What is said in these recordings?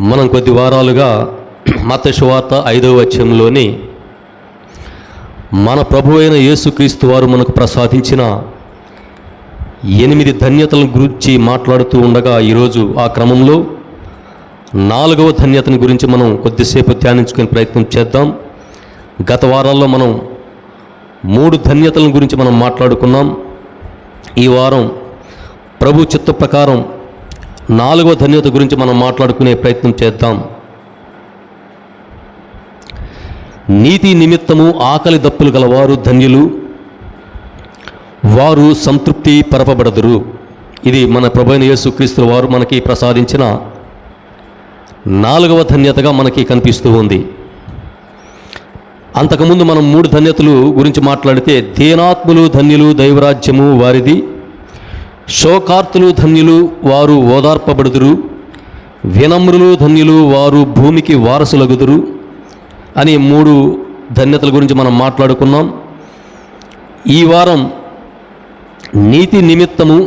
మనం కొద్ది వారాలుగా మత శువార్త ఐదవ అధ్యాయంలోని మన ప్రభు అయిన యేసుక్రీస్తు వారు మనకు ప్రసాదించిన ఎనిమిది ధన్యతల గురించి మాట్లాడుతూ ఉండగా ఈరోజు ఆ క్రమంలో నాలుగవ ధన్యతను గురించి మనం కొద్దిసేపు ధ్యానించుకునే ప్రయత్నం చేద్దాం. గత వారాల్లో మనం మూడు ధన్యతల గురించి మనం మాట్లాడుకున్నాం. ఈ వారం ప్రభు చిత్త ప్రకారం నాలుగవ ధన్యత గురించి మనం మాట్లాడుకునే ప్రయత్నం చేద్దాం. నీతి నిమిత్తము ఆకలి దప్పులు గలవారు ధన్యులు వారు సంతృప్తి పరపబడదురు. ఇది మన ప్రభైన యేసుక్రీస్తుల వారు మనకి ప్రసాదించిన నాలుగవ ధన్యతగా మనకి కనిపిస్తూ ఉంది. అంతకుముందు మనం మూడు ధన్యతలు గురించి మాట్లాడితే దీనాత్ములు ధన్యులు దైవరాజ్యము వారిది. శోకార్తులు ధన్యులు వారు ఓదార్పబడుదురు. వినమ్రులు ధన్యులు వారు భూమికి వారసులగుదురు అని మూడు ధన్యతల గురించి మనం మాట్లాడుకున్నాం. ఈ వారం నీతి నిమిత్తము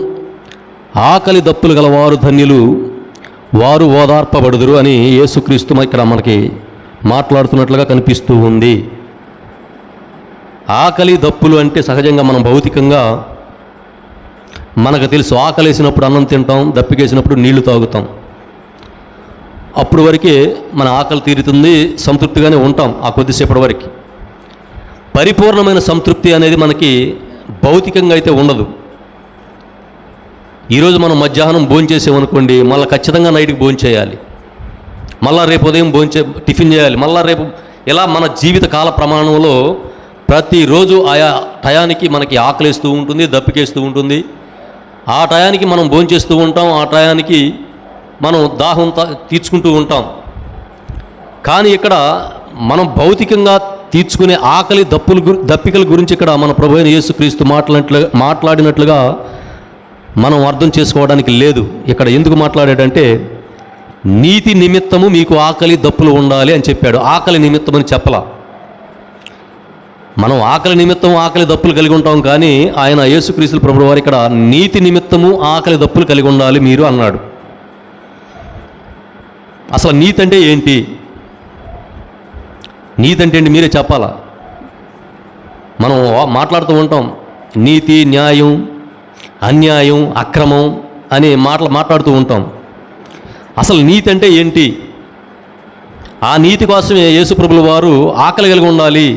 ఆకలి దప్పులు గలవారు ధన్యులు వారు ఓదార్పబడుదురు అని యేసుక్రీస్తు ఇక్కడ మనకి మాట్లాడుతున్నట్లుగా కనిపిస్తూ ఉంది. ఆకలి దప్పులు అంటే సహజంగా మనం భౌతికంగా మనకు తెలుసు ఆకలేసినప్పుడు అన్నం తింటాం దప్పికేసినప్పుడు నీళ్ళు తాగుతాం. అప్పుడు వరకే మన ఆకలి తీరుతుంది సంతృప్తిగానే ఉంటాం ఆ కొద్దిసేపటి వరకు. పరిపూర్ణమైన సంతృప్తి అనేది మనకి భౌతికంగా అయితే ఉండదు. ఈరోజు మనం మధ్యాహ్నం భోంచేసామనుకోండి మళ్ళీ ఖచ్చితంగా నైట్కి భోంచేయాలి మళ్ళా రేపు ఉదయం భోంచే టిఫిన్ చేయాలి. మళ్ళా రేపు ఇలా మన జీవిత కాల ప్రమాణంలో ప్రతిరోజు ఆయా టయానికి మనకి ఆకలిస్తూ ఉంటుంది దప్పికేస్తూ ఉంటుంది. ఆ టయానికి మనం భోంచేస్తూ ఉంటాం ఆ టయానికి మనం దాహం తీర్చుకుంటూ ఉంటాం. కానీ ఇక్కడ మనం భౌతికంగా తీర్చుకునే ఆకలి దప్పులు గు- దప్పికల గురించి ఇక్కడ మన ప్రభు అయిన యేసుక్రీస్తు మాట్లాడినట్లు మాట్లాడినట్లుగా మనం అర్థం చేసుకోవడానికి లేదు. ఇక్కడ ఎందుకు మాట్లాడాడంటే నీతి నిమిత్తము మీకు ఆకలి దప్పులు ఉండాలి అని చెప్పాడు. ఆకలి నిమిత్తం అని చెప్పలా. మనం ఆకలి నిమిత్తం ఆకలి దప్పులు కలిగి ఉంటాం కానీ ఆయన యేసుక్రీస్తుల ప్రభు వారు ఇక్కడ నీతి నిమిత్తము ఆకలి దప్పులు కలిగి ఉండాలి మీరు అన్నాడు. అసలు నీతి అంటే ఏంటి? నీతి అంటే ఏంటి మీరే చెప్పాలా? మనం మాట్లాడుతూ ఉంటాం. నీతి న్యాయం అన్యాయం అక్రమం అనే మాటలు మాట్లాడుతూ ఉంటాం. అసలు నీతి అంటే ఏంటి? ఆ నీతి కోసమే యేసుప్రభుల వారు ఆకలి కలిగి ఉండాలి.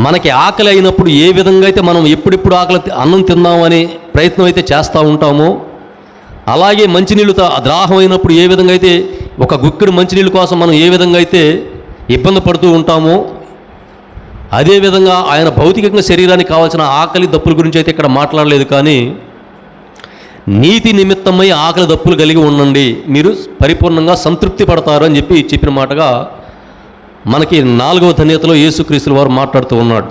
మనకి ఆకలి అయినప్పుడు ఏ విధంగా అయితే మనం ఎప్పుడెప్పుడు ఆకలి అన్నం తిందామని ప్రయత్నం అయితే చేస్తూ ఉంటామో అలాగే మంచినీళ్ళు ద్రాహం దాహం అయినప్పుడు ఏ విధంగా అయితే ఒక గుక్కెడు మంచినీళ్ళ కోసం మనం ఏ విధంగా అయితే ఇబ్బంది పడుతూ ఉంటామో అదేవిధంగా ఆయన భౌతికంగా శరీరానికి కావాల్సిన ఆకలి దప్పుల గురించి అయితే ఇక్కడ మాట్లాడలేదు కానీ నీతి నిమిత్తమై ఆకలి దప్పులు కలిగి ఉండండి. మీరు పరిపూర్ణంగా సంతృప్తి పడతారు అని చెప్పి చెప్పిన మాటగా మనకి నాలుగవ ధన్యతలో యేసుక్రీస్తుల వారు మాట్లాడుతూ ఉన్నాడు.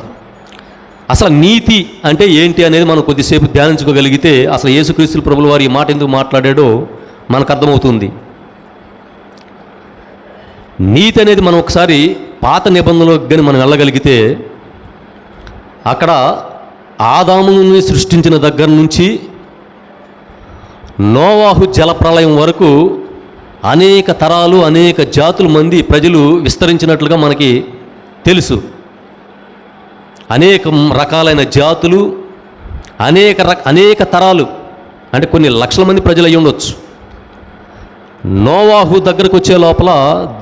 అసలు నీతి అంటే ఏంటి అనేది మనం కొద్దిసేపు ధ్యానించుకోగలిగితే అసలు యేసుక్రీస్తుల ప్రభుల వారు ఈ మాట ఎందుకు మాట్లాడాడో మనకు అర్థమవుతుంది. నీతి అనేది మనం ఒకసారి పాత నిబంధనలోకి కానీ మనం వెళ్ళగలిగితే అక్కడ ఆదాముని సృష్టించిన దగ్గర నుంచి నోవాహు జలప్రలయం వరకు అనేక తరాలు అనేక జాతుల మంది ప్రజలు విస్తరించినట్లుగా మనకి తెలుసు. అనేక రకాలైన జాతులు అనేక రక అనేక తరాలు అంటే కొన్ని లక్షల మంది ప్రజలు అయి ఉండొచ్చు. నోవాహు దగ్గరకు వచ్చే లోపల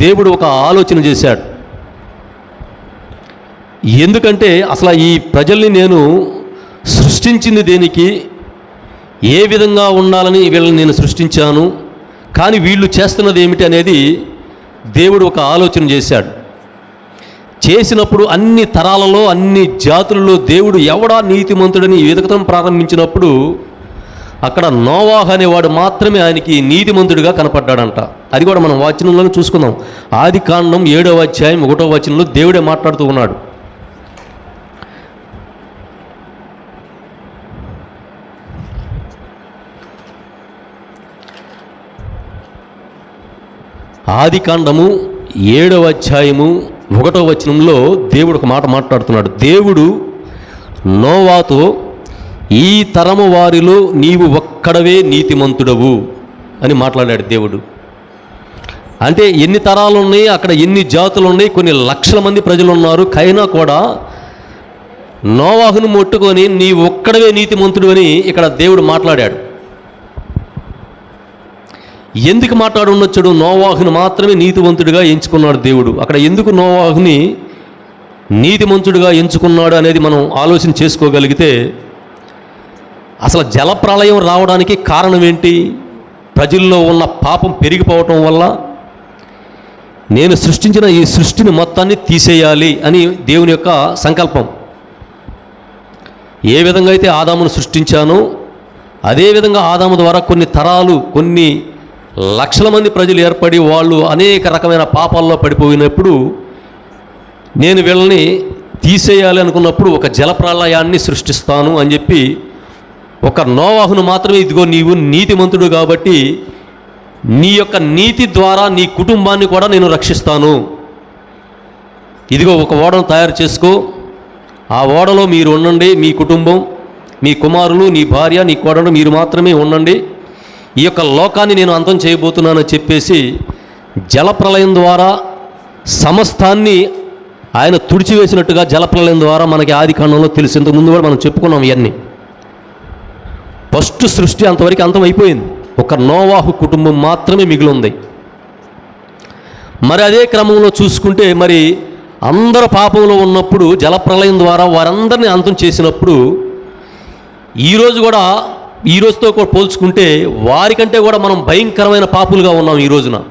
దేవుడు ఒక ఆలోచన చేశాడు. ఎందుకంటే అసలు ఈ ప్రజల్ని నేను సృష్టించింది దేనికి ఏ విధంగా ఉండాలని వీళ్ళని నేను సృష్టించాను కానీ వీళ్ళు చేస్తున్నది ఏమిటి అనేది దేవుడు ఒక ఆలోచన చేశాడు. చేసినప్పుడు అన్ని తరాలలో అన్ని జాతులలో దేవుడు ఎవడా నీతిమంతుడని వెతకటం ప్రారంభించినప్పుడు అక్కడ నోవాహ్ అనేవాడు మాత్రమే ఆయనకి నీతిమంతుడిగా కనపడ్డాడంట. అది కూడా మనం వాచనంలోనే చూసుకుందాం. ఆది కాండం ఏడవ అధ్యాయం ఒకటో వచనంలో దేవుడే మాట్లాడుతూ ఉన్నాడు. ఆది కాండము ఏడవ అధ్యాయము ఒకటో వచనంలో దేవుడు ఒక మాట మాట్లాడుతున్నాడు. దేవుడు నోవాతో ఈ తరము వారిలో నీవు ఒక్కడవే నీతిమంతుడవు అని మాట్లాడాడు దేవుడు. అంటే ఎన్ని తరాలు ఉన్నాయి అక్కడ ఎన్ని జాతులు ఉన్నాయి కొన్ని లక్షల మంది ప్రజలు ఉన్నారు కైనా కూడా నోవాహును ముట్టుకొని నీ ఒక్కడవే నీతిమంతుడు అని ఇక్కడ దేవుడు మాట్లాడాడు. ఎందుకు మాట్లాడు ఉండొచ్చాడు నోవాహుని మాత్రమే నీతివంతుడిగా ఎంచుకున్నాడు దేవుడు. అక్కడ ఎందుకు నోవాహుని నీతిమంతుడిగా ఎంచుకున్నాడు అనేది మనం ఆలోచన చేసుకోగలిగితే అసలు జలప్రళయం రావడానికి కారణం ఏంటి? ప్రజల్లో ఉన్న పాపం పెరిగిపోవటం వల్ల నేను సృష్టించిన ఈ సృష్టిని మొత్తాన్ని తీసేయాలి అని దేవుని యొక్క సంకల్పం. ఏ విధంగా అయితే ఆదామును సృష్టించానో అదేవిధంగా ఆదాము ద్వారా కొన్ని తరాలు కొన్ని లక్షల మంది ప్రజలు ఏర్పడి వాళ్ళు అనేక రకమైన పాపాల్లో పడిపోయినప్పుడు నేను వీళ్ళని తీసేయాలి అనుకున్నప్పుడు ఒక జలప్రళయాన్ని సృష్టిస్తాను అని చెప్పి ఒక నోవాహును మాత్రమే ఇదిగో నీవు నీతిమంతుడు కాబట్టి నీ యొక్క నీతి ద్వారా నీ కుటుంబాన్ని కూడా నేను రక్షిస్తాను. ఇదిగో ఒక ఓడను తయారు చేసుకో. ఆ ఓడలో మీరు ఉండండి మీ కుటుంబం మీ కుమారులు నీ భార్య నీ కోడలు మీరు మాత్రమే ఉండండి. ఈ యొక్క లోకాన్ని నేను అంతం చేయబోతున్నానని చెప్పేసి జలప్రలయం ద్వారా సమస్తాన్ని ఆయన తుడిచివేసినట్టుగా జలప్రలయం ద్వారా మనకి ఆది కాండంలో తెలిసి. ఇంతకుముందు కూడా మనం చెప్పుకున్నాం ఇవన్నీ. ఫస్ట్ సృష్టి అంతవరకు అంతం అయిపోయింది ఒక నోవాహు కుటుంబం మాత్రమే మిగిలింది. మరి అదే క్రమంలో చూసుకుంటే మరి అందరు పాపంలో ఉన్నప్పుడు జలప్రలయం ద్వారా వారందరినీ అంతం చేసినప్పుడు ఈరోజు కూడా ఈ రోజుతో కూడా పోల్చుకుంటే వారికంటే కూడా మనం భయంకరమైన పాపులుగా ఉన్నాం ఈ రోజున.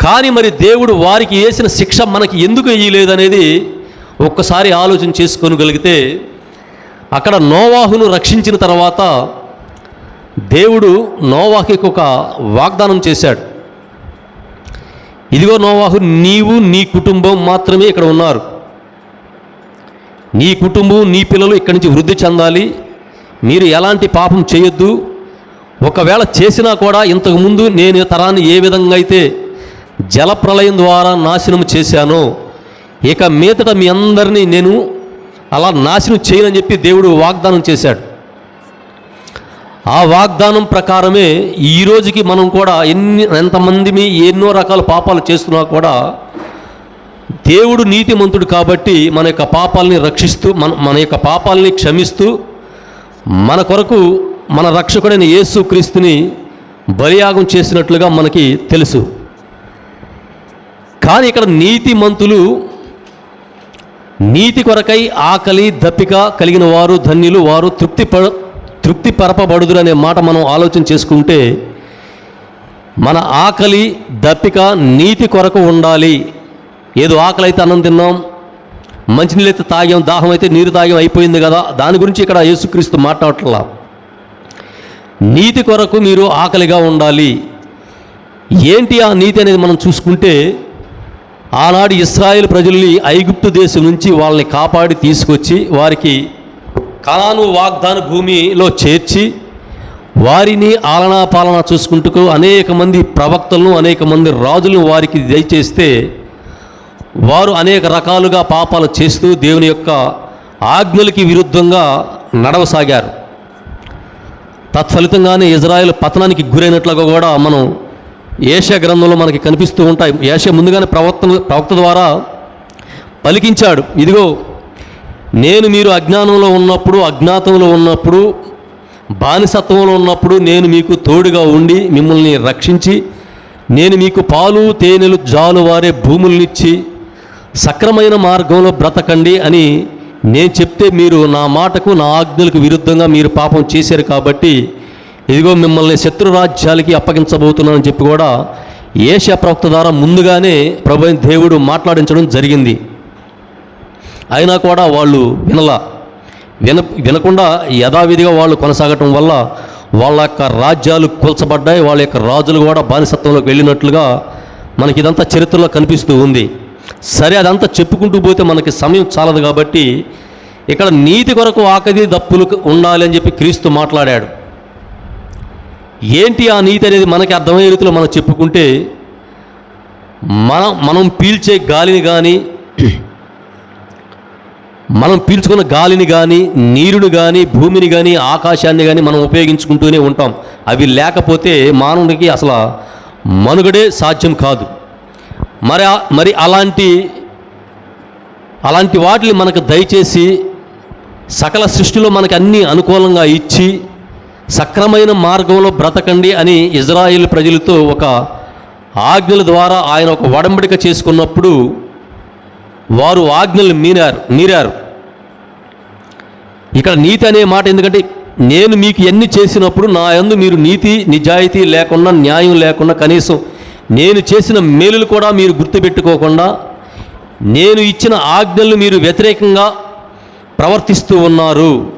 కానీ మరి దేవుడు వారికి వేసిన శిక్ష మనకి ఎందుకు వేయలేదనేది ఒక్కసారి ఆలోచన చేసుకోగలిగితే అక్కడ నోవాహును రక్షించిన తర్వాత దేవుడు నోవాహుకి ఒక వాగ్దానం చేశాడు. ఇదిగో నోవాహు నీవు నీ కుటుంబం మాత్రమే ఇక్కడ ఉన్నారు. నీ కుటుంబం నీ పిల్లలు ఇక్కడి నుంచి వృద్ధి చెందాలి. మీరు ఎలాంటి పాపం చేయొద్దు. ఒకవేళ చేసినా కూడా ఇంతకుముందు నేను తరాన్ని ఏ విధంగా అయితే జలప్రలయం ద్వారా నాశనం చేశానో ఇక మీదట మీ అందరినీ నేను అలా నాశనం చేయనని చెప్పి దేవుడు వాగ్దానం చేశాడు. ఆ వాగ్దానం ప్రకారమే ఈ రోజుకి మనం కూడా ఎన్ని ఎంతమంది ఎన్నో రకాల పాపాలు చేస్తున్నా కూడా దేవుడు నీతిమంతుడు కాబట్టి మన యొక్క పాపాలని రక్షిస్తూ మన మన యొక్క పాపాలని క్షమిస్తూ మన కొరకు మన రక్షకుడైన యేసు క్రీస్తుని బలియాగం చేసినట్లుగా మనకి తెలుసు. కానీ ఇక్కడ నీతిమంతులు నీతి కొరకై ఆకలి దప్పిక కలిగిన వారు ధన్యులు వారు తృప్తి ప తృప్తి పరపబడుదురు అనే మాట మనం ఆలోచన చేసుకుంటే మన ఆకలి దప్పిక నీతి కొరకు ఉండాలి. ఏదో ఆకలి అయితే అన్నం తిన్నాం మంచినీళ్ళు అయితే తాగాం దాహం అయితే నీరు తాగాం అయిపోయింది కదా. దాని గురించి ఇక్కడ యేసుక్రీస్తు మాట్లాడట్లా. నీతి కొరకు మీరు ఆకలిగా ఉండాలి. ఏంటి ఆ నీతి అనేది మనం చూసుకుంటే ఆనాడు ఇస్రాయేల్ ప్రజల్ని ఐగుప్తు దేశం నుంచి వాళ్ళని కాపాడి తీసుకొచ్చి వారికి కళాను వాగ్దాన భూమిలో చేర్చి వారిని ఆలనా పాలన చూసుకుంటూ అనేక మంది ప్రవక్తలను అనేక మంది రాజులను వారికి దయచేస్తే వారు అనేక రకాలుగా పాపాలు చేస్తూ దేవుని యొక్క ఆజ్ఞలకి విరుద్ధంగా నడవసాగారు. తత్ఫలితంగానే ఇజ్రాయెల్ పతనానికి గురైనట్లుగా కూడా మనం ఏషియా గ్రంథంలో మనకి కనిపిస్తూ ఉంటాయి. ఏషియా ముందుగానే ప్రవక్త ప్రవక్త ద్వారా పలికించాడు. ఇదిగో నేను మీరు అజ్ఞానంలో ఉన్నప్పుడు అజ్ఞాతంలో ఉన్నప్పుడు బానిసత్వంలో ఉన్నప్పుడు నేను మీకు తోడుగా ఉండి మిమ్మల్ని రక్షించి నేను మీకు పాలు తేనెలు జాలువారే భూములనిచ్చి సక్రమైన మార్గంలో బ్రతకండి అని నేను చెప్తే మీరు నా మాటకు నా ఆజ్ఞలకు విరుద్ధంగా మీరు పాపం చేశారు కాబట్టి ఇదిగో మిమ్మల్ని శత్రు రాజ్యాలకి అప్పగించబోతున్నానని చెప్పి కూడా ఏషియా ప్రవక్త ద్వారా ముందుగానే ప్రభు దేవుడు మాట్లాడించడం జరిగింది. అయినా కూడా వాళ్ళు వినలా. విన వినకుండా యథావిధిగా వాళ్ళు కొనసాగటం వల్ల వాళ్ళ యొక్క రాజ్యాలు కూల్చబడ్డాయి వాళ్ళ యొక్క రాజులు కూడా బానిసత్వంలోకి వెళ్ళినట్లుగా మనకి ఇదంతా చరిత్రలో కనిపిస్తూ ఉంది. సరే అదంతా చెప్పుకుంటూ పోతే మనకి సమయం చాలదు కాబట్టి ఇక్కడ నీతి కొరకు ఆకది దప్పులు ఉండాలి అని చెప్పి క్రీస్తు మాట్లాడాడు. ఏంటి ఆ నీతి అనేది మనకి అర్థమయ్యే రీతిలో మనం చెప్పుకుంటే మనం మనం పీల్చే గాలిని కానీ మనం పీల్చుకున్న గాలిని కానీ నీరుని కానీ భూమిని కానీ ఆకాశాన్ని కానీ మనం ఉపయోగించుకుంటూనే ఉంటాం. అవి లేకపోతే మానవుడికి అసలు మనుగడే సాధ్యం కాదు. మరి మరి అలాంటి అలాంటి వాటిని మనకు దయచేసి సకల సృష్టిలో మనకు అన్నీ అనుకూలంగా ఇచ్చి సక్రమైన మార్గంలో బ్రతకండి అని ఇజ్రాయిల్ ప్రజలతో ఒక ఆజ్ఞల ద్వారా ఆయన ఒక వడంబడిక చేసుకున్నప్పుడు వారు ఆజ్ఞలు మీరారు మీరారు. ఇక్కడ నీతి అనే మాట ఎందుకంటే నేను మీకు ఎన్ని చేసినప్పుడు నా యందు మీరు నీతి నిజాయితీ లేకుండా న్యాయం లేకుండా కనీసం నేను చేసిన మేలులు కూడా మీరు గుర్తుపెట్టుకోకుండా నేను ఇచ్చిన ఆజ్ఞలు మీరు వ్యతిరేకంగా ప్రవర్తిస్తూ ఉన్నారు.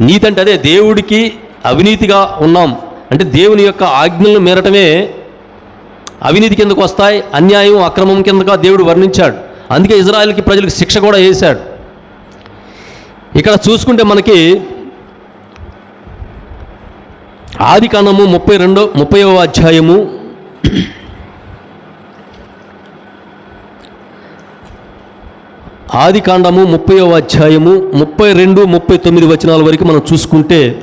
నీతంటే అదే దేవుడికి అవినీతిగా ఉన్నాం. అంటే దేవుని యొక్క ఆజ్ఞలను మేరటమే అవినీతి కిందకు వస్తాయి అన్యాయం అక్రమం కిందగా దేవుడు వర్ణించాడు. అందుకే ఇజ్రాయెల్కి ప్రజలకు శిక్ష కూడా వేశాడు. ఇక్కడ చూసుకుంటే మనకి ఆది కాండము ముప్పై రెండో ముప్పైవ అధ్యాయము ఆది కాండము ముప్పైవ అధ్యాయము ముప్పై రెండు ముప్పై తొమ్మిది వచనాల వరకు మనం చూసుకుంటే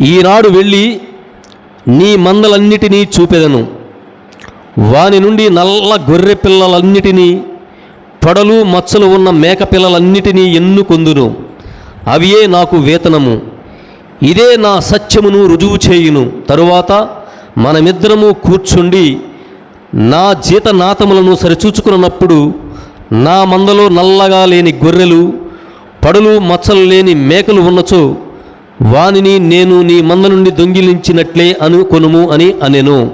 ఈనాడు వెళ్ళి నీ మందలన్నిటినీ చూపెదను. వాని నుండి నల్ల గొర్రె పిల్లలన్నిటినీ పొడలు మచ్చలు ఉన్న మేక పిల్లలన్నిటినీ ఎన్నుకొందును. అవియే నాకు వేతనము. ఇదే నా సత్యమును రుజువు చేయును. తరువాత మనమిద్దరము కూర్చుండి నా జీతనాతములను సరిచూచుకున్నప్పుడు నా మందలో నల్లగా లేని గొర్రెలు పడులు మచ్చలు లేని మేకలు ఉన్నచో వానిని నేను నీ మంద నుండి దొంగిలించినట్లే అనుకొనుము అని అనెను.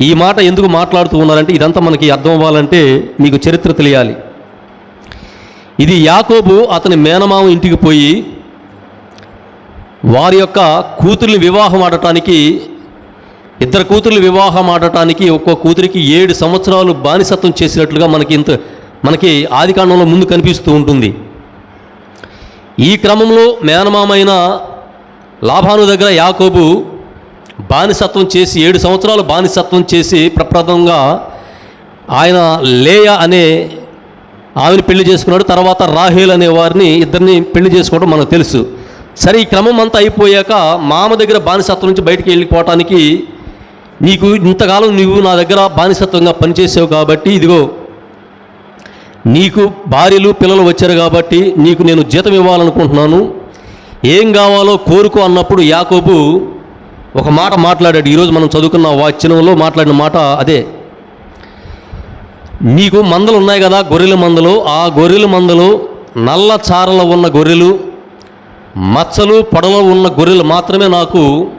ఈ మాట ఎందుకు మాట్లాడుతూ ఉన్నారంటే ఇదంతా మనకి అర్థం అవ్వాలంటే మీకు చరిత్ర తెలియాలి. ఇది యాకోబు అతని మేనమామ ఇంటికి పోయి వారి యొక్క కూతుర్ని వివాహం ఆడటానికి ఇద్దరు కూతుర్లు వివాహం ఆడటానికి ఒక్కో కూతురికి ఏడు సంవత్సరాలు బానిసత్వం చేసినట్లుగా మనకి ఇంత మనకి ఆదికాండంలో ముందు కనిపిస్తూ ఉంటుంది. ఈ క్రమంలో మేనమామైన లాభాను దగ్గర యాకోబు బానిసత్వం చేసి ఏడు సంవత్సరాలు బానిసత్వం చేసి ప్రప్రథంగా ఆయన లేయ అనే ఆమెను పెళ్ళి చేసుకున్నాడు. తర్వాత రాహేల్ అనే వారిని ఇద్దరిని పెళ్ళి చేసుకోవడం మనకు తెలుసు. సరే ఈ క్రమం అంతా అయిపోయాక మామ దగ్గర బానిసత్వం నుంచి బయటికి వెళ్ళిపోవటానికి నీకు ఇంతకాలం నువ్వు నా దగ్గర బానిసత్వంగా పనిచేసావు కాబట్టి ఇదిగో నీకు భార్యలు పిల్లలు వచ్చారు కాబట్టి నీకు నేను జీతం ఇవ్వాలనుకుంటున్నాను. ఏం కావాలో కోరుకో అన్నప్పుడు యాకోబు ఒక మాట మాట్లాడాడు. ఈరోజు మనం చదువుకున్న వాచనంలో మాట్లాడిన మాట అదే. నీకు మందలు ఉన్నాయి కదా గొర్రెల మందలు. ఆ గొర్రెల మందలు నల్ల చారల ఉన్న గొర్రెలు మచ్చలు పొడలో ఉన్న గొర్రెలు మాత్రమే నాకు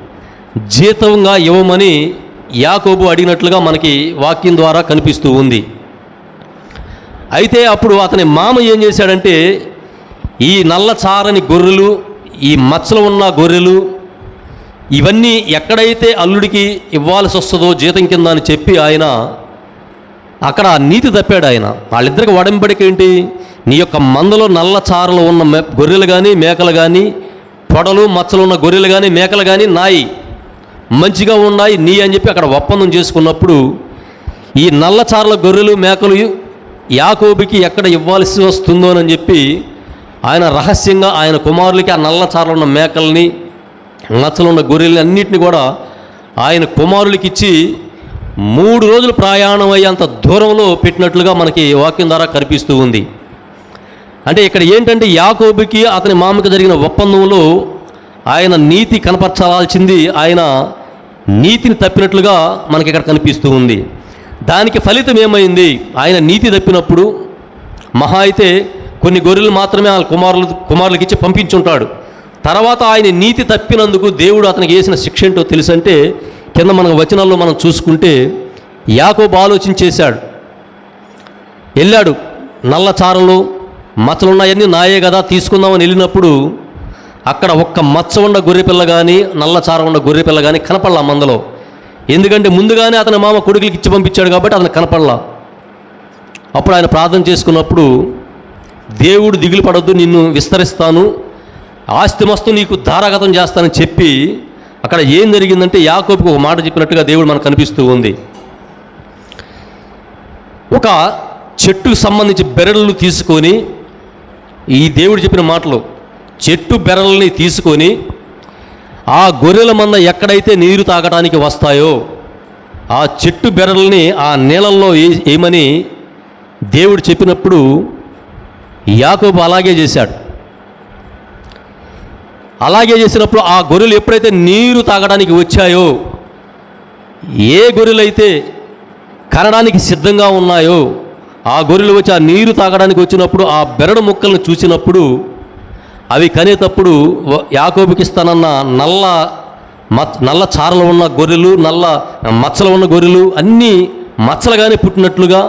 జీతంగా ఇవ్వమని యాకోబు అడిగినట్లుగా మనకి వాక్యం ద్వారా కనిపిస్తూ ఉంది. అయితే అప్పుడు అతని మామ ఏం చేశాడంటే ఈ నల్ల చారని గొర్రెలు ఈ మచ్చలు ఉన్న గొర్రెలు ఇవన్నీ ఎక్కడైతే అల్లుడికి ఇవ్వాల్సి వస్తుందో జీతం కింద అని చెప్పి ఆయన అక్కడ నీతి తప్పాడు ఆయన. వాళ్ళిద్దరికి వడంబడిక ఏంటి? నీ యొక్క మందలో నల్ల చారలు ఉన్న గొర్రెలు కానీ మేకలు కానీ పొడలు మచ్చలు ఉన్న గొర్రెలు కానీ మేకలు కానీ నాయి. మంచిగా ఉన్నాయి నీ అని చెప్పి అక్కడ ఒప్పందం చేసుకున్నప్పుడు ఈ నల్ల చారల గొర్రెలు మేకలు యాకోబికి ఎక్కడ ఇవ్వాల్సి వస్తుందోనని చెప్పి ఆయన రహస్యంగా ఆయన కుమారులకి ఆ నల్లచారలు ఉన్న మేకల్ని నచ్చలు ఉన్న గొర్రెల్ని అన్నిటిని కూడా ఆయన కుమారులకి ఇచ్చి మూడు రోజులు ప్రయాణం అయ్యేంత దూరంలో పెట్టినట్లుగా మనకి వాక్యం ద్వారా కనిపిస్తూ ఉంది. అంటే ఇక్కడ ఏంటంటే యాకోబుకి అతని మామకి జరిగిన ఒప్పందంలో ఆయన నీతి కనపరచాల్సింది ఆయన నీతిని తప్పినట్లుగా మనకి ఇక్కడ కనిపిస్తూ ఉంది. దానికి ఫలితం ఏమైంది? ఆయన నీతి తప్పినప్పుడు మహా అయితే కొన్ని గొర్రెలు మాత్రమే ఆ కుమారులు కుమారులకు ఇచ్చి పంపించుంటాడు. తర్వాత ఆయన నీతి తప్పినందుకు దేవుడు అతనికి వేసిన శిక్ష ఏంటో తెలుసంటే కింద మన వచనాల్లో మనం చూసుకుంటే యాకోబు ఆలోచన చేశాడు. వెళ్ళాడు నల్ల చారలు మచ్చలున్నాయన్నీ నాయే కదా తీసుకుందామని వెళ్ళినప్పుడు అక్కడ ఒక్క మచ్చ ఉన్న గొర్రెపిల్ల కానీ నల్ల చార ఉన్న గొర్రెపిల్ల కానీ కనపడలా మందలో. ఎందుకంటే ముందుగానే అతని మామ కొడుకులకి ఇచ్చి పంపించాడు కాబట్టి అతను కనపడలా. అప్పుడు ఆయన ప్రార్థన చేసుకున్నప్పుడు దేవుడు దిగులు పడొద్దు నిన్ను విస్తరిస్తాను. ఆస్తి మస్తు నీకు ధారాగతం చేస్తానని చెప్పి అక్కడ ఏం జరిగిందంటే యాకోబుకు ఒక మాట చెప్పినట్టుగా దేవుడు మనకు కనిపిస్తూ ఉంది. ఒక చెట్టుకు సంబంధించి బెరడులు తీసుకొని ఈ దేవుడు చెప్పిన మాటలు చెట్టు బెరల్ని తీసుకొని ఆ గొర్రెల మంద ఎక్కడైతే నీరు తాగడానికి వస్తాయో ఆ చెట్టు బెరల్ని ఆ నీళ్ళల్లో ఏ- ఏమని దేవుడు చెప్పినప్పుడు యాకోబు అలాగే చేశాడు. అలాగే చేసినప్పుడు ఆ గొర్రెలు ఎప్పుడైతే నీరు తాగడానికి వచ్చాయో ఏ గొర్రెలైతే కనడానికి సిద్ధంగా ఉన్నాయో ఆ గొర్రెలు వచ్చి ఆ నీరు తాగడానికి వచ్చినప్పుడు ఆ బెరడు ముక్కలను చూసినప్పుడు అవి కనేటప్పుడు వ- యాకోబుకి ఇస్తానన్న నల్ల నల్ల చారలు ఉన్న గొర్రెలు నల్ల మచ్చలు ఉన్న గొర్రెలు అన్నీ మచ్చలుగానే పుట్టినట్లుగా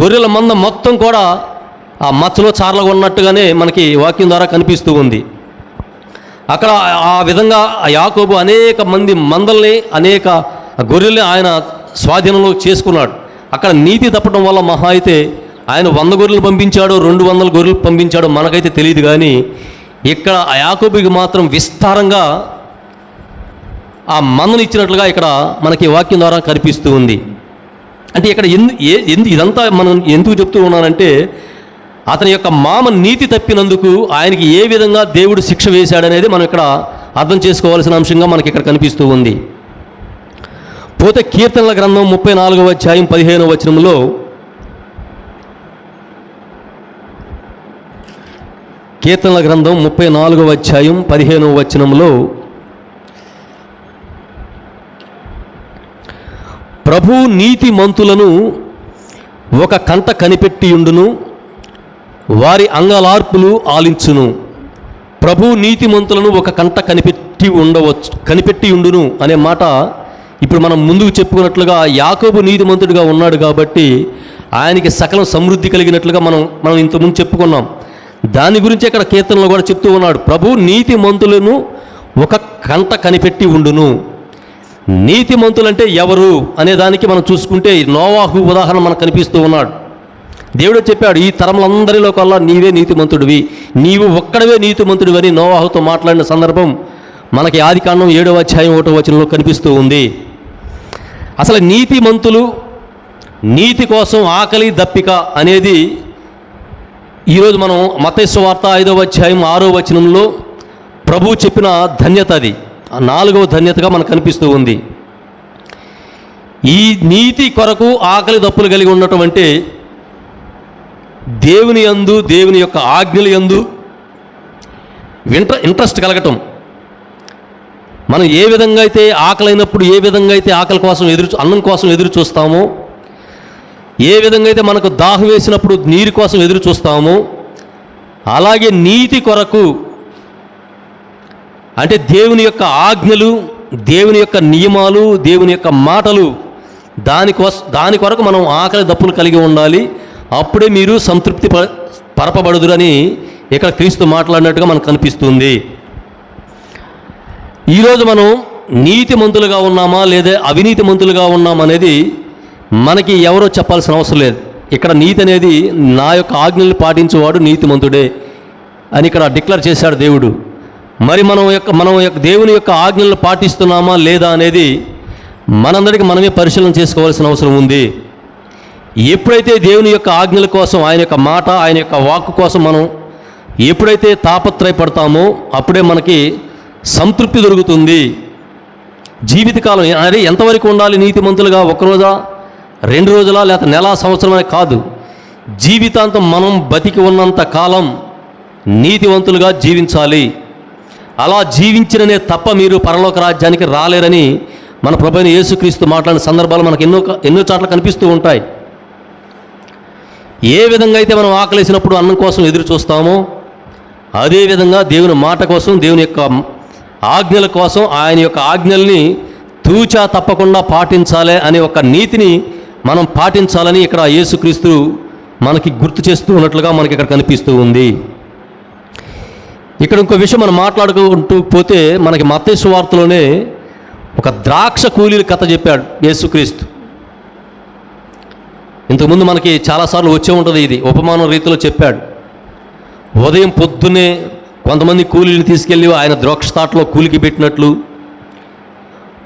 గొర్రెల మంద మొత్తం కూడా ఆ మచ్చలో చారలుగా ఉన్నట్టుగానే మనకి వాక్యం ద్వారా కనిపిస్తూ ఉంది. అక్కడ ఆ విధంగా ఆ యాకోబు అనేక మంది మందల్ని అనేక గొర్రెల్ని ఆయన స్వాధీనంలో చేసుకున్నాడు. అక్కడ నీతి తప్పడం వల్ల మహా అయితే ఆయన వంద గొర్రెలు పంపించాడు రెండు వందల గొర్రెలు పంపించాడు మనకైతే తెలియదు కానీ ఇక్కడ ఆ యాకోబుకి మాత్రం విస్తారంగా ఆ మందను ఇచ్చినట్లుగా ఇక్కడ మనకి వాక్యం ద్వారా కనిపిస్తూ ఉంది. అంటే ఇక్కడ ఎందు ఏ ఎందు ఇదంతా మనం ఎందుకు చెప్తూ ఉన్నానంటే అతని యొక్క మామ నీతి తప్పినందుకు ఆయనకి ఏ విధంగా దేవుడు శిక్ష వేశాడనేది మనం ఇక్కడ అర్థం చేసుకోవాల్సిన అంశంగా మనకి ఇక్కడ కనిపిస్తూ ఉంది. పోతే కీర్తనల గ్రంథం ముప్పై నాలుగవ అధ్యాయం పదిహేనవ వచనంలో కీర్తనల గ్రంథం ముప్పై నాలుగవ అధ్యాయం పదిహేనవ వచనంలో ప్రభు నీతి మంతులను ఒక కంట కనిపెట్టియుండును వారి అంగలార్పులు ఆలించును. ప్రభు నీతి మంతులను ఒక కంట కనిపెట్టి ఉండవచ్చు కనిపెట్టి ఉండును అనే మాట ఇప్పుడు మనం ముందుకు చెప్పుకున్నట్లుగా యాకోబు నీతిమంతుడిగా ఉన్నాడు కాబట్టి ఆయనకి సకలం సమృద్ధి కలిగినట్లుగా మనం మనం ఇంతకుముందు చెప్పుకున్నాం. దాని గురించి ఇక్కడ కీర్తనలో కూడా చెప్తూ ఉన్నాడు ప్రభు నీతి మంతులను ఒక కంట కనిపెట్టి ఉండును. నీతి మంతులంటే ఎవరు? అనే దానికి మనం చూసుకుంటే నోవాహు ఉదాహరణ మనకు కనిపిస్తూ ఉన్నాడు. దేవుడు చెప్పాడు ఈ తరములందరిలో కల్లా నీవే నీతిమంతుడివి నీవు ఒక్కడవే నీతిమంతుడివి అని నోవాహుతో మాట్లాడిన సందర్భం మనకి ఆది కాండం ఏడవ అధ్యాయం ఒకటో వచనంలో కనిపిస్తూ ఉంది. అసలు నీతిమంతులు నీతి కోసం ఆకలి దప్పిక అనేది ఈరోజు మనం మతేశ్వ వార్త ఐదవ అధ్యాయం ఆరో వచనంలో ప్రభు చెప్పిన ధన్యత అది. ఆ నాలుగవ ధన్యతగా మనకు కనిపిస్తూ ఉంది. ఈ నీతి కొరకు ఆకలి దప్పులు కలిగి ఉండటం అంటే దేవుని యందు దేవుని యొక్క ఆజ్ఞల యందు ఇంట ఇంట్రెస్ట్ కలగటం. మనం ఏ విధంగా అయితే ఆకలైనప్పుడు ఏ విధంగా అయితే ఆకలి కోసం ఎదురు అన్నం కోసం ఎదురు చూస్తామో ఏ విధంగా అయితే మనకు దాహం వేసినప్పుడు నీరు కోసం ఎదురు చూస్తామో అలాగే నీతి కొరకు అంటే దేవుని యొక్క ఆజ్ఞలు దేవుని యొక్క నియమాలు దేవుని యొక్క మాటలు దానికోస దాని కొరకు మనం ఆకలి దప్పులు కలిగి ఉండాలి. అప్పుడే మీరు సంతృప్తి ప పరపబడుదురని ఇక్కడ క్రీస్తు మాట్లాడినట్టుగా మనకు కనిపిస్తుంది. ఈరోజు మనం నీతి మంతులుగా ఉన్నామా లేదా అవినీతి మంతులుగా ఉన్నామనేది మనకి ఎవరో చెప్పాల్సిన అవసరం లేదు. ఇక్కడ నీతి అనేది నా యొక్క ఆజ్ఞలు పాటించేవాడు నీతిమంతుడే అని ఇక్కడ డిక్లేర్ చేశాడు దేవుడు. మరి మనం యొక్క మనం యొక్క దేవుని యొక్క ఆజ్ఞలను పాటిస్తున్నామా లేదా అనేది మనందరికీ మనమే పరిశీలన చేసుకోవాల్సిన అవసరం ఉంది. ఎప్పుడైతే దేవుని యొక్క ఆజ్ఞల కోసం ఆయన యొక్క మాట ఆయన యొక్క వాక్కు కోసం మనం ఎప్పుడైతే తాపత్రయపడతామో అప్పుడే మనకి సంతృప్తి దొరుకుతుంది. జీవితకాలం అరే ఎంతవరకు ఉండాలి నీతిమంతులుగా ఒకరోజా రెండు రోజుల లేకపోతే నెల సంవత్సరమే కాదు. జీవితాంతం మనం బతికి ఉన్నంత కాలం నీతివంతులుగా జీవించాలి. అలా జీవించిననే తప్ప మీరు పరలోక రాజ్యానికి రాలేరని మన ప్రభుని యేసుక్రీస్తు మాట్లాడిన సందర్భాలు మనకు ఎన్నో ఎన్నో చాట్ల కనిపిస్తూ ఉంటాయి. ఏ విధంగా అయితే మనం ఆకలేసినప్పుడు అన్నం కోసం ఎదురు చూస్తామో అదేవిధంగా దేవుని మాట కోసం దేవుని యొక్క ఆజ్ఞల కోసం ఆయన యొక్క ఆజ్ఞల్ని తూచా తప్పకుండా పాటించాలి అనే ఒక నీతిని మనం పాటించాలని ఇక్కడ యేసుక్రీస్తు మనకి గుర్తు చేస్తూ ఉన్నట్లుగా మనకి ఇక్కడ కనిపిస్తూ ఉంది. ఇక్కడ ఇంకో విషయం మనం మాట్లాడుకుంటూ పోతే మనకి మత్తేసు వార్తలోనే ఒక ద్రాక్ష కూలీల కథ చెప్పాడు యేసుక్రీస్తు. ఇంతకుముందు మనకి చాలాసార్లు వచ్చే ఉంటుంది ఇది ఉపమానం రీతిలో చెప్పాడు. ఉదయం పొద్దున్నే కొంతమంది కూలీని తీసుకెళ్ళి ఆయన ద్రాక్ష తాటలో కూలికి పెట్టినట్లు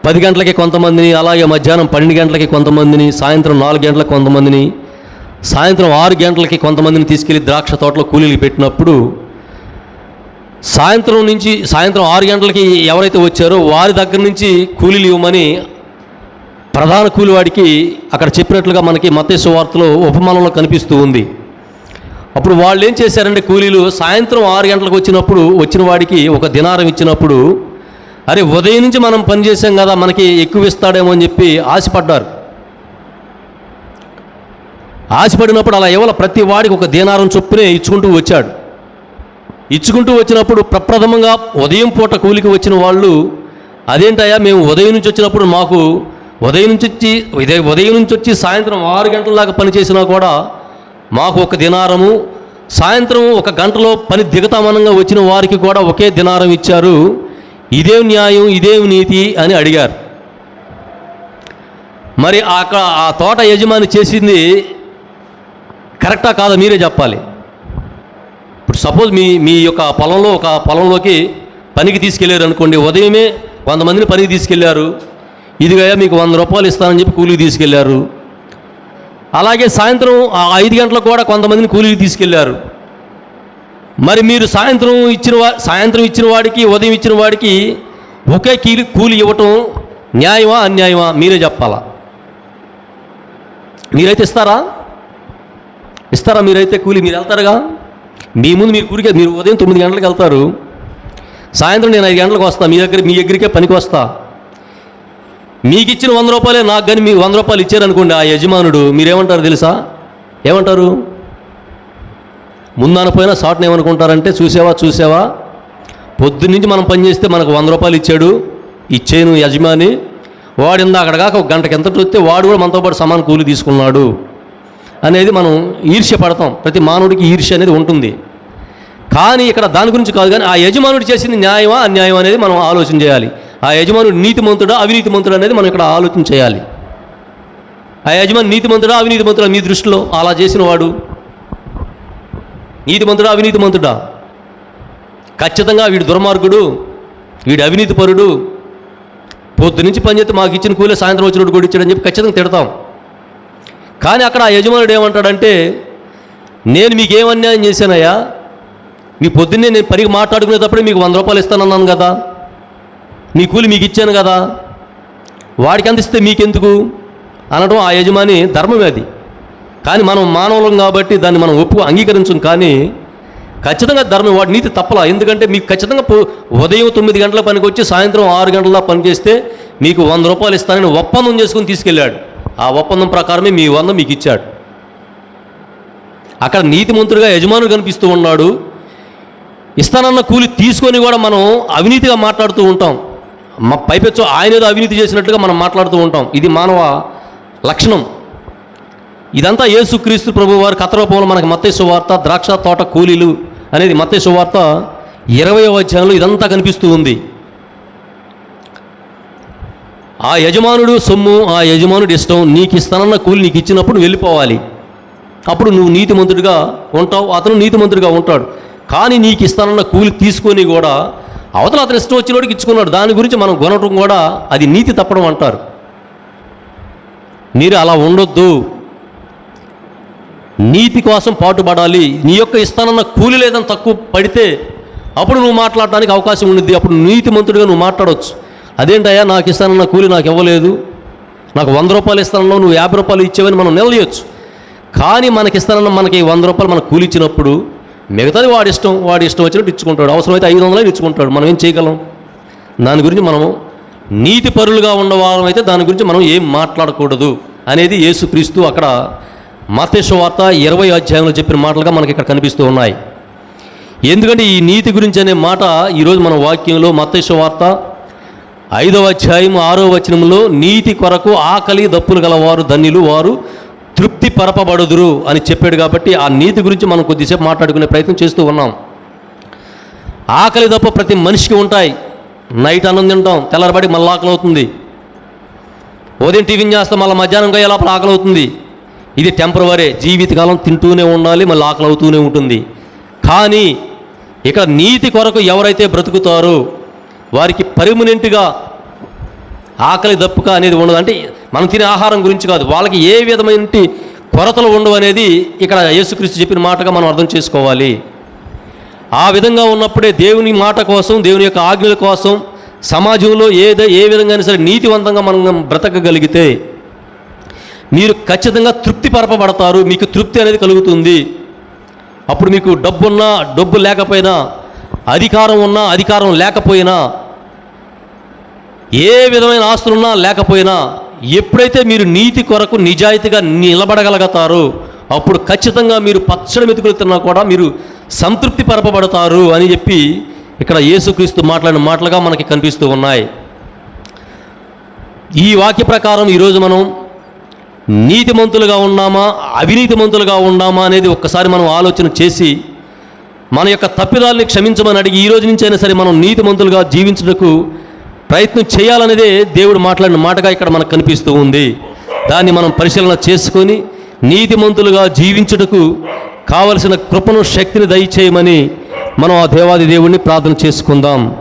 పది గంటలకి కొంతమందిని అలాగే మధ్యాహ్నం పన్నెండు గంటలకి కొంతమందిని సాయంత్రం నాలుగు గంటలకు కొంతమందిని సాయంత్రం ఆరు గంటలకి కొంతమందిని తీసుకెళ్ళి ద్రాక్ష తోటలో కూలీలు పెట్టినప్పుడు సాయంత్రం నుంచి సాయంత్రం ఆరు గంటలకి ఎవరైతే వచ్చారో వారి దగ్గర నుంచి కూలీలు ఇవ్వమని ప్రధాన కూలివాడికి అక్కడ చెప్పినట్లుగా మనకి మతేశ్వ వార్తలో ఉపమానంలో కనిపిస్తూ ఉంది. అప్పుడు వాళ్ళు ఏం చేశారంటే కూలీలు సాయంత్రం ఆరు గంటలకు వచ్చినప్పుడు వచ్చిన వాడికి ఒక దినారం ఇచ్చినప్పుడు అరే ఉదయం నుంచి మనం పనిచేసాం కదా మనకి ఎక్కువ ఇస్తాడేమో అని చెప్పి ఆశపడ్డారు. ఆశపడినప్పుడు అలా ఇవ్వాల ప్రతి వాడికి ఒక దీనారం చొప్పునే ఇచ్చుకుంటూ వచ్చాడు. ఇచ్చుకుంటూ వచ్చినప్పుడు ప్రప్రథమంగా ఉదయం పూట కూలికి వచ్చిన వాళ్ళు అదేంటయ్యా మేము ఉదయం నుంచి వచ్చినప్పుడు మాకు ఉదయం నుంచి వచ్చి ఉదయం నుంచి వచ్చి సాయంత్రం ఆరు గంటల దాకా పనిచేసినా కూడా మాకు ఒక దినారము సాయంత్రం ఒక గంటలో పని దిగతామనంగా వచ్చిన వారికి కూడా ఒకే దినారం ఇచ్చారు. ఇదేం న్యాయం ఇదేం నీతి అని అడిగారు. మరి అక్కడ ఆ తోట యజమాని చేసింది కరెక్టా కాదా మీరే చెప్పాలి. ఇప్పుడు సపోజ్ మీ మీ యొక్క పొలంలో ఒక పొలంలోకి పనికి తీసుకెళ్ళారు అనుకోండి ఉదయమే కొంతమందిని పనికి తీసుకెళ్ళారు. ఇదిగా మీకు వంద రూపాయలు ఇస్తానని చెప్పి కూలీకి తీసుకెళ్ళారు. అలాగే సాయంత్రం ఆ ఐదు గంటలకు కూడా కొంతమందిని కూలీకి తీసుకెళ్ళారు. మరి మీరు సాయంత్రం ఇచ్చిన వా సాయంత్రం ఇచ్చిన వాడికి ఉదయం ఇచ్చిన వాడికి ఒకే కీలి కూలి ఇవ్వటం న్యాయమా అన్యాయమా? మీరే చెప్పాలా? మీరైతే ఇస్తారా? ఇస్తారా మీరైతే కూలి? మీరు వెళ్తారుగా? మీ ముందు మీరు కూలికి మీరు ఉదయం తొమ్మిది గంటలకు వెళ్తారు. సాయంత్రం నేను ఐదు గంటలకు వస్తా మీ దగ్గర మీ దగ్గరికే పనికి వస్తా. మీకు ఇచ్చిన వంద రూపాయలే నాకు కానీ మీరు వంద రూపాయలు ఇచ్చారనుకోండి ఆ యజమానుడు. మీరేమంటారు తెలుసా? ఏమంటారు? ముందనపోయినా షార్ట్ని ఏమనుకుంటారంటే చూసావా చూసావా? పొద్దున్నుంచి మనం పనిచేస్తే మనకు వంద రూపాయలు ఇచ్చాడు ఇచ్చేను యజమాని. వాడు ఇందా అక్కడగాక ఒక గంటకి ఎంత వస్తే వాడు కూడా మనతో పాటు సమాన కూలి తీసుకున్నాడు. అనేది మనం ఈర్ష్య పడతాం. ప్రతి మానవుడికి ఈర్ష్య అనేది ఉంటుంది. కానీ ఇక్కడ దాని గురించి కాదు కానీ ఆ యజమానుడు చేసింది న్యాయమా అన్యాయం అనేది మనం ఆలోచన చేయాలి. ఆ యజమానుడు నీతిమంతుడా అవినీతిమంతుడు అనేది మనం ఇక్కడ ఆలోచన చేయాలి. ఆ యజమాని నీతిమంతుడా అవినీతిమంతుడా మీ దృష్టిలో? అలా చేసిన వాడు నీతిమంతుడా అవినీతిమంతుడా ఖచ్చితంగా వీడు దుర్మార్గుడు వీడు అవినీతిపరుడు పొద్దు నుంచి పనిచేస్తే మాకు ఇచ్చిన కూలే సాయంత్రం వచ్చినట్టు కూడా ఇచ్చాడని చెప్పి ఖచ్చితంగా తిడతాం. కానీ అక్కడ ఆ యజమానుడు ఏమంటాడంటే నేను మీకు ఏం అన్యాయం చేశానయ్యా? మీ పొద్దున్నే నేను పనికి మాట్లాడుకునేటప్పుడే మీకు వంద రూపాయలు ఇస్తానన్నాను కదా? మీ కూలి మీకు ఇచ్చాను కదా? వాడికి అందిస్తే మీకెందుకు? అనడం ఆ యజమాని ధర్మమే అది. కానీ మనం మానవులం కాబట్టి దాన్ని మనం ఒప్పు అంగీకరించం కానీ ఖచ్చితంగా ధర్మం వాడి నీతి తప్పలా. ఎందుకంటే మీకు ఖచ్చితంగా ఉదయం తొమ్మిది గంటల పనికి వచ్చి సాయంత్రం ఆరు గంటల పని చేస్తే మీకు వంద రూపాయలు ఇస్తానని ఒప్పందం చేసుకుని తీసుకెళ్ళాడు. ఆ ఒప్పందం ప్రకారమే మీ వంద మీకు ఇచ్చాడు. అక్కడ నీతిమంతుడిగా యజమానుడు కనిపిస్తూ ఉన్నాడు. ఇస్తానన్న కూలి తీసుకొని కూడా మనం అవినీతిగా మాట్లాడుతూ ఉంటాం. మా పైపెచ్చు ఆయన ఏదో అవినీతి చేసినట్టుగా మనం మాట్లాడుతూ ఉంటాం. ఇది మానవ లక్షణం. ఇదంతా యేసుక్రీస్తు ప్రభు వారి కథరూపంలో మనకి మత్తేశ్వ వార్త ద్రాక్ష తోట కూలీలు అనేది మత్తేశ్వ వార్త ఇరవై అధ్యాయంలో ఇదంతా కనిపిస్తూ ఉంది. ఆ యజమానుడు సొమ్ము ఆ యజమానుడి ఇష్టం నీకు ఇస్తానన్న కూలి నీకు ఇచ్చినప్పుడు వెళ్ళిపోవాలి. అప్పుడు నువ్వు నీతిమంతుడిగా ఉంటావు అతను నీతిమంతుడిగా ఉంటాడు. కానీ నీకు ఇస్తానన్న కూలి తీసుకొని కూడా అవతల అతను ఇష్టం వచ్చినోడికి ఇచ్చుకున్నాడు. దాని గురించి మనం కొనటం కూడా అది నీతి తప్పడం అంటారు. మీరు అలా ఉండొద్దు. నీతి కోసం పాటుపడాలి. నీ యొక్క ఇస్తానన్న కూలి లేదని తక్కువ పడితే అప్పుడు నువ్వు మాట్లాడడానికి అవకాశం ఉండిద్ది. అప్పుడు నీతిమంతుడిగా నువ్వు మాట్లాడవచ్చు అదేంటయ్యా? నాకు ఇస్తానన్న కూలి నాకు ఇవ్వలేదు. నాకు వంద రూపాయలు ఇస్తానన్నావు నువ్వు యాభై రూపాయలు ఇచ్చేవని మనం నిలదీయచ్చు. కానీ మనకి ఇస్తానన్న మనకి వంద రూపాయలు మనకు కూలి ఇచ్చినప్పుడు మిగతాది వాడి ఇష్టం వాడి ఇష్టం వచ్చినట్టు ఇచ్చుకుంటాడు. అవసరమైతే ఐదు వందలు ఇచ్చుకుంటాడు. మనం ఏం చేయగలం? దాని గురించి మనము నీతి పరులుగా ఉన్నవారం అయితే దాని గురించి మనం ఏం మాట్లాడకూడదు అనేది యేసుక్రీస్తు అక్కడ మతేశ్వ వార్త ఇరవై అధ్యాయంలో చెప్పిన మాటలుగా మనకి ఇక్కడ కనిపిస్తూ ఉన్నాయి. ఎందుకంటే ఈ నీతి గురించి అనే మాట ఈరోజు మన వాక్యంలో మతేశ్వ వార్త ఐదవ అధ్యాయం ఆరో వచనంలో నీతి కొరకు ఆకలి దప్పులు గలవారు ధన్యులు వారు తృప్తి పరపబడుదురు అని చెప్పాడు కాబట్టి ఆ నీతి గురించి మనం కొద్దిసేపు మాట్లాడుకునే ప్రయత్నం చేస్తూ ఉన్నాం. ఆకలి దప్ప ప్రతి మనిషికి ఉంటాయి. నైట్ అన్నం తింటాం తెల్లరబడి మళ్ళీ ఆకలి అవుతుంది ఉదయం టిఫిన్ చేస్తాం మళ్ళీ మధ్యాహ్నం పోయే ఆకలి అవుతుంది ఇది టెంపరవరీ జీవితకాలం తింటూనే ఉండాలి మళ్ళీ ఆకలి అవుతూనే ఉంటుంది. కానీ ఇక్కడ నీతి కొరకు ఎవరైతే బ్రతుకుతారో వారికి పర్మనెంట్గా ఆకలి దప్పుక అనేది ఉండదు. అంటే మనం తినే ఆహారం గురించి కాదు వాళ్ళకి ఏ విధమైన కొరతలు ఉండవు అనేది ఇక్కడ యేసుక్రీస్తు చెప్పిన మాటగా మనం అర్థం చేసుకోవాలి. ఆ విధంగా ఉన్నప్పుడే దేవుని మాట కోసం దేవుని యొక్క ఆజ్ఞల కోసం సమాజంలో ఏదో ఏ విధంగా సరే నీతివంతంగా మనం బ్రతకగలిగితే మీరు ఖచ్చితంగా తృప్తి పరపబడతారు మీకు తృప్తి అనేది కలుగుతుంది. అప్పుడు మీకు డబ్బున్నా డబ్బు లేకపోయినా అధికారం ఉన్నా అధికారం లేకపోయినా ఏ విధమైన ఆస్తులున్నా లేకపోయినా ఎప్పుడైతే మీరు నీతి కొరకు నిజాయితీగా నిలబడగలుగుతారో అప్పుడు ఖచ్చితంగా మీరు పచ్చడి మెతుకులు తిన్నా కూడా మీరు సంతృప్తి పరపబడతారు అని చెప్పి ఇక్కడ యేసుక్రీస్తు మాట్లాడిన మాటలుగా మనకి కనిపిస్తూ ఉన్నాయి. ఈ వాక్య ప్రకారం ఈరోజు మనం నీతిమంతులుగా ఉన్నామా అవినీతిమంతులుగా ఉన్నామా అనేది ఒక్కసారి మనం ఆలోచన చేసి మన యొక్క తప్పిదాల్ని క్షమించమని అడిగి ఈ రోజు నుంచి అయినా సరే మనం నీతిమంతులుగా జీవించుటకు ప్రయత్నం చేయాలనేదే దేవుడు మాట్లాడిన మాటగా ఇక్కడ మనకు కనిపిస్తూ ఉంది. దాన్ని మనం పరిశీలన చేసుకొని నీతిమంతులుగా జీవించుటకు కావలసిన కృపను శక్తిని దయచేయమని మనం ఆ దేవాది దేవుణ్ణి ప్రార్థన చేసుకుందాం.